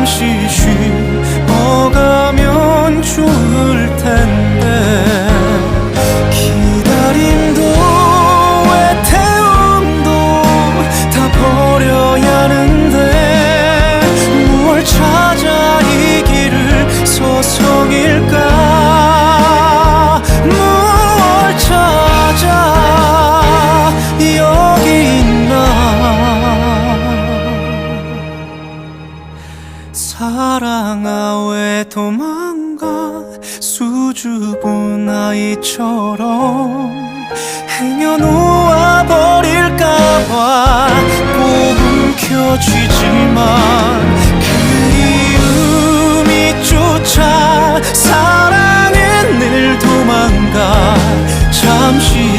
잠시 쉬어가면 좋을 텐데. 사랑아 왜 도망가 수줍은 아이처럼 행여 놓아버릴까봐 꼭 움켜쥐지만 그리움이 쫓아 사랑은 늘 도망가 잠시